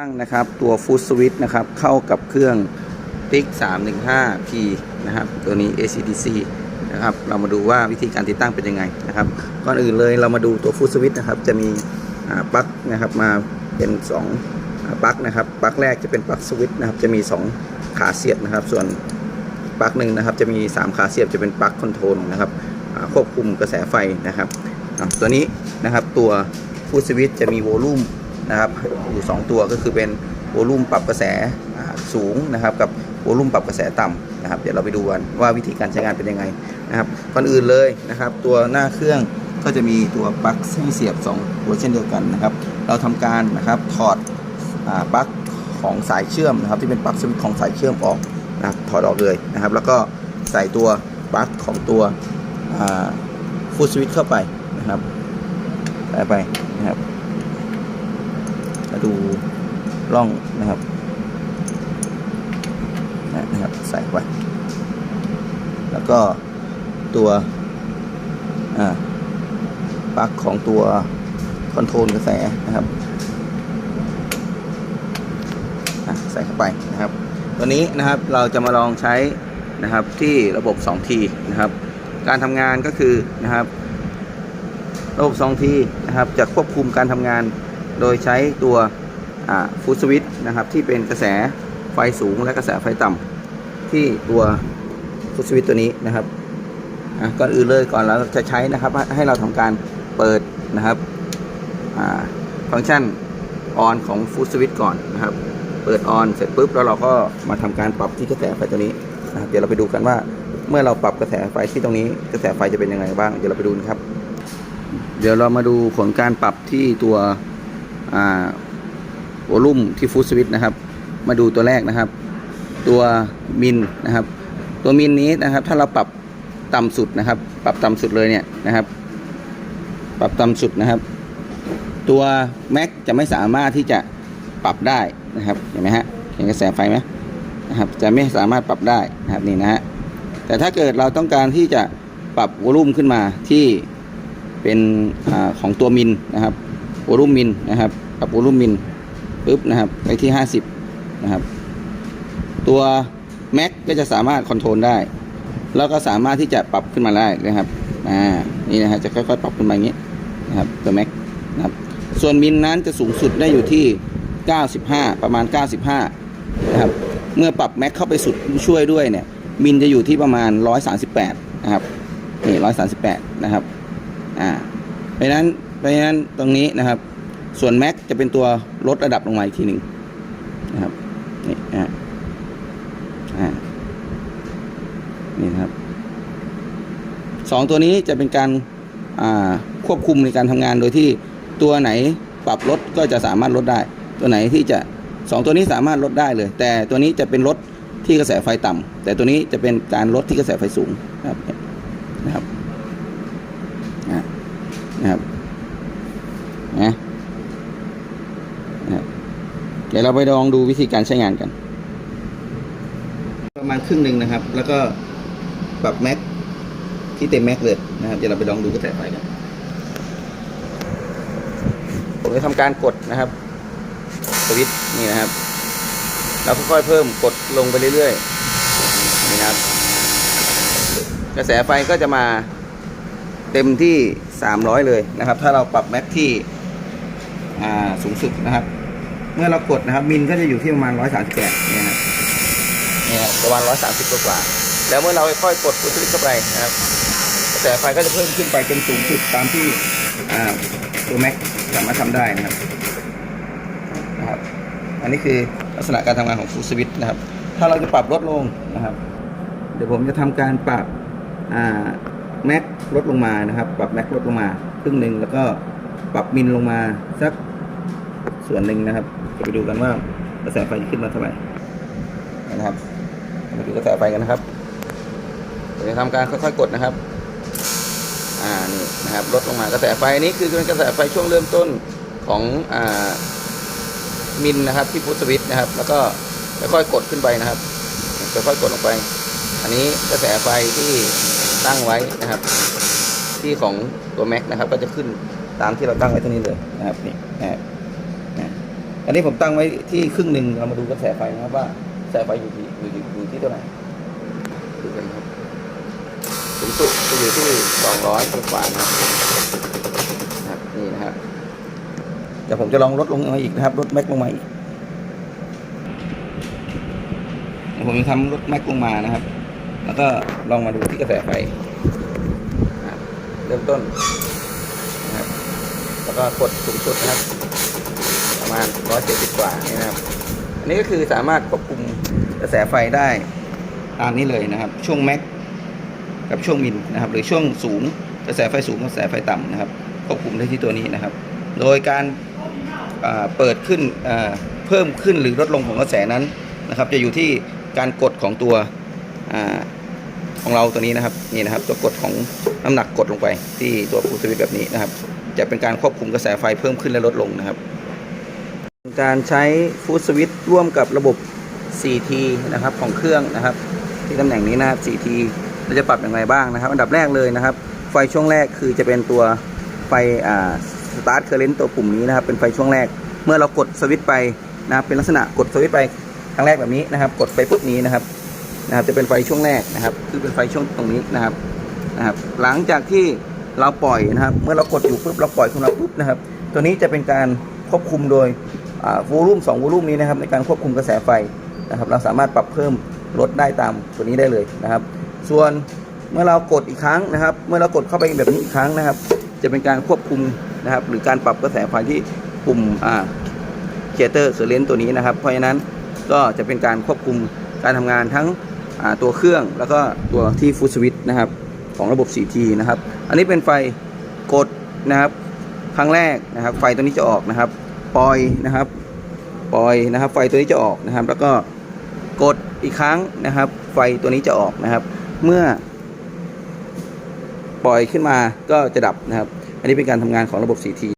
ตั้งนะครับตัวฟู d สวิตนะครับเข้ากับเครื่องติ๊ก 315P นะครับตัวนี้ ACDC นะครับเรามาดูว่าวิธีการติดตั้งเป็นยังไงนะครับก่อนอื่นเลยเรามาดูตัวฟู d สวิตนะครับจะมีปลั๊กนะครับมาเป็น2อ่าปลั๊กนะครับปลั๊กแรกจะเป็นปลั๊กสวิตนะครับจะมี 2 ขาเสียบนะครับส่วนปลั๊กหนึ่งนะครับจะมี 3 ขาเสียบจะเป็นปลั๊กคอนโทรลนะครับควบคุมกระแสไฟนะครับตัวนี้นะครับตัวฟู d สวิตจะมีโวลูม นะครับอยู่2ตัวก็คือเป็นโวลูมปรับกระแสสูงนะครับกับโวลูมปรับกระแสต่ำนะครับเดี๋ยวเราไปดูกันว่าวิธีการใช้งานเป็นยังไงนะครับก่อนอื่นเลยนะครับ ตัวหน้าเครื่องก็จะมีตัวปลั๊กให้เสียบ2ตัวเช่นเดียวกันนะครับ เราทำการนะครับถอดปลั๊กของสายเชื่อมนะครับ ที่เป็นปลั๊กสวิตของสายเชื่อมออกนะครับถอดออกเลยนะครับ แล้วก็ใส่ตัวปลั๊กของตัวฟูดสวิตช์เข้าไปนะครับใส่ไปนะครับ ดูร่องนะครับนะครับใส่ไปแล้วก็ตัวปลั๊กของตัวคอนโทรลกระแสนะครับใส่เข้าไปนะครับ ตัวนี้นะครับเราจะมาลองใช้นะครับที่ระบบ 2T นะครับ การทำงานก็คือนะครับ ระบบ 2T นะครับจะควบคุมการทำงานโดยใช้ตัว ฟูสวิตนะครับที่เป็นกระแสไฟสูงและกระแสไฟต่ำที่ตัวฟูสวิตตัวนี้นะครับก่อนอื่นเลยก่อนเราจะใช้นะครับ ให้เราทำการเปิดนะครับฟังก์ชันออนของฟูสวิตก่อนนะครับ เปิดออนเสร็จปุ๊บแล้วเราก็มาทำการปรับที่กระแสไฟตัวนี้นะครับเดี๋ยวเราไปดูกันว่าเมื่อเราปรับกระแสไฟที่ตรงนี้กระแสไฟจะเป็นยังไงบ้าง เดี๋ยวเราไปดูนะครับ เดี๋ยวเรามาดูผลการปรับที่ตัว โวลุ่มที่ฟูสวิตนะครับ มาดูตัวแรกนะครับ ตัวมินนะครับ ตัวมินนี้นะครับ ถ้าเราปรับต่ำสุดนะครับ ปรับต่ำสุดเลยเนี่ยนะครับ ปรับต่ำสุดนะครับ ตัวแม็กจะไม่สามารถที่จะปรับได้นะครับเห็นไหมฮะเห็นกระแสไฟไหมนะครับ จะไม่สามารถปรับได้นะครับนี่นะฮะแต่ถ้าเกิดเราต้องการที่จะปรับวอลุ่มขึ้นมาที่เป็นอของตัวมินนะครับวอลุ่มมินนะครับปรับวอลุ่มมิน ปุ๊บนะครับ ไปที่ 50 นะครับ ตัวแม็กก็จะสามารถคอนโทรลได้ แล้วก็สามารถที่จะปรับขึ้นมาได้นะครับ อ่า นี่นะฮะจะค่อยๆ ปรับขึ้นมาอย่างนี้นะครับ ตัวแม็กนะครับ ส่วนมินนั้นจะสูงสุดได้อยู่ที่ 95 ประมาณ 95 นะครับ เมื่อปรับแม็กเข้าไปสุดช่วยด้วยเนี่ย มินจะอยู่ที่ประมาณ 138 นะครับ นี่ 138 นะครับ อ่าเพราะนั้นเพราะนั้นตรงนี้นะครับ ส่วนแม็กจะเป็นตัวลดระดับลงมาอีกทีหนึ่งนะครับนี่นะฮะอ่านี่ครับสองตัวนี้จะเป็นการควบคุมในการทำงานโดยที่ตัวไหนปรับลดก็จะสามารถลดได้ ตัวไหนที่จะสองตัวนี้สามารถลดได้เลย แต่ตัวนี้จะเป็นลดที่กระแสไฟต่ำแต่ตัวนี้จะเป็นการลดที่กระแสไฟสูงนะครับนะครับนะครับนะนะ เดี๋ยวเราไปลองดูวิธีการใช้งานกัน ประมาณครึ่งหนึ่งนะครับ แล้วก็ปรับแม็กที่เต็มแม็กเลยนะครับ เดี๋ยวเราไปลองดูกระแสไฟกันผมจะทำการกดนะครับสวิตช์นี่นะครับ เราค่อยๆเพิ่มกดลงไปเรื่อยๆนี่นะครับ กระแสไฟก็จะมาเต็มที่ 300 เลยนะครับ ถ้าเราปรับแม็กที่อ่าสูงสุดนะครับ เมื่อเรากดนะครับ มินก็จะอยู่ที่ประมาณ 138เนี่ยนะนี่ครับประมาณ 130 กว่า แล้วเมื่อเราค่อยกดฟุตสวิตช์เข้าไปนะครับกระแสไฟก็จะเพิ่มขึ้นไปจนสูงสุดตามที่อ่าตัวแม็กสามารถทำได้นะครับนะครับ อันนี้คือลักษณะการทำงานของฟูลสวิตนะครับ ถ้าเราจะปรับลดลงนะครับ เดี๋ยวผมจะทำการปรับอ่าแม็กลดลงมานะครับ ปรับแม็กลดลงมาครึ่งหนึ่งแล้วก็ปรับมินลงมาสัก ส่วนหนึ่งนะครับ จะไปดูกันว่ากระแสไฟจะขึ้นมาเท่าไหร่นะครับมาดูกระแสไฟกันนะครับจะทำการค่อยๆกดนะครับ อ่านี่นะครับลดลงมากระแสไฟนี้คือเป็นกระแสไฟช่วงเริ่มต้นของอ่ามินนะครับที่พุทสวิตนะครับ แล้วก็ค่อยๆกดขึ้นไปนะครับค่อยๆกดลงไป อันนี้กระแสไฟที่ตั้งไว้นะครับ ที่ของตัวแม็กนะครับ ก็จะขึ้นตามที่เราตั้งไว้ตรงนี้เลยนะครับนี่นะครับ อันนี้ผมตั้งไว้ที่ครึ่งหนึ่งเรามาดูกระแสไฟนะครับว่ากระแสไฟอยู่ที่อยู่ที่อยู่ที่เท่าไหร่ดูกันครับสูงสุดจะอยู่ที่สองร้อยกว่านะครับนะครับนี่นะครับเดี๋ยวผมจะลองลดลงมาอีกนะครับลดแม็กลงมาอีกเดี๋ยวผมจะทำลดแม็กลงมานะครับ แล้วก็ลองมาดูที่กระแสไฟนะครับเริ่มต้นนะครับแล้วก็กดสูงสุดนะครับประ มาณ 170 กว่านี่นะครับ อันนี้ก็คือสามารถควบคุมกระแสไฟได้ตามนี้เลยนะครับ ช่วงแม็กกับช่วงมินนะครับ หรือช่วงสูงกระแสไฟสูงกระแสไฟต่ำนะครับ ควบคุมได้ที่ตัวนี้นะครับ โดยการเปิดขึ้นเพิ่มขึ้นหรือลดลงของกระแสนั้นนะครับ จะอยู่ที่การกดของตัวอของเราตัวนี้นะครับนี่นะครับ ตัวกดของน้ำหนักกดลงไป ที่ตัวฟูสวิตแบบนี้นะครับ จะเป็นการควบคุมกระแสไฟเพิ่มขึ้นและลดลงนะครับ การใช้ฟูดสวิตร่วมกับระบบ 4T นะครับของเครื่องนะครับ ที่ตำแหน่งนี้นะครับ 4T เราจะปรับอย่างไรบ้างนะครับ อันดับแรกเลยนะครับ ไฟช่วงแรกคือจะเป็นตัวไฟอ่าสตาร์ทเคอร์เรนต์ตัวปุ่มนี้นะครับ เป็นไฟช่วงแรก เมื่อเรากดสวิตช์ไปนะครับเป็นลักษณะกดสวิตช์ไปครั้งแรกแบบนี้นะครับ กดไปปุ๊บนี้นะครับนะครับ จะเป็นไฟช่วงแรกนะครับ คือเป็นไฟช่วงตรงนี้นะครับนะครับ หลังจากที่เราปล่อยนะครับ เมื่อเรากดอยู่ปุ๊บเราปล่อยของเราปุ๊บนะครับ ตัวนี้จะเป็นการควบคุมโดย วูลุ่มสองวูลุ่มนี้นะครับในการควบคุมกระแสไฟนะครับ เราสามารถปรับเพิ่มลดได้ตามตัวนี้ได้เลยนะครับ ส่วนเมื่อเรากดอีกครั้งนะครับ เมื่อเรากดเข้าไปแบบนี้อีกครั้งนะครับ จะเป็นการควบคุมนะครับ หรือการปรับกระแสไฟที่ปุ่มอ่าเคเตอร์เซเลนตัวนี้นะครับ เพราะฉะนั้นก็จะเป็นการควบคุมการทำงานทั้งอ่าตัวเครื่องแล้วก็ตัวที่ฟูสวิตนะครับของระบบ 4T นะครับ อันนี้เป็นไฟกดนะครับ ครั้งแรกนะครับ ไฟตัวนี้จะออกนะครับ ปล่อยนะครับ ปล่อยนะครับ ไฟตัวนี้จะออกนะครับ แล้วก็กดอีกครั้งนะครับ ไฟตัวนี้จะออกนะครับ เมื่อ ปล่อยขึ้นมาก็จะดับนะครับ อันนี้เป็นการทำงานของระบบ CT